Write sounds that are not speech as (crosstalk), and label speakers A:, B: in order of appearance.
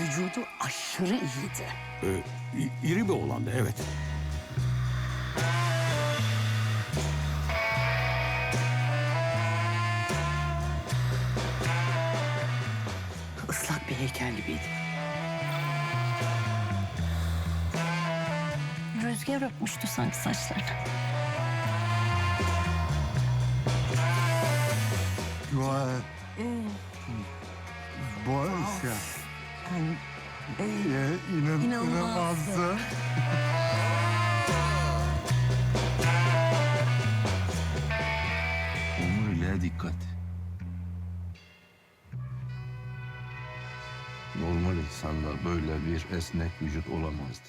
A: Vücudu aşırı iyiydi.
B: Ee, iri bir oğlandı evet.
A: Islak bir heykel gibiydi. Rüzgar öpmüştü sanki saçlarını.
C: Dua et. Boş ya. Ya, inan,
A: İnanılmaz.
C: inanılmazdı. (laughs)
D: Omuriliğe dikkat. Normal insanda böyle bir esnek vücut olamazdı.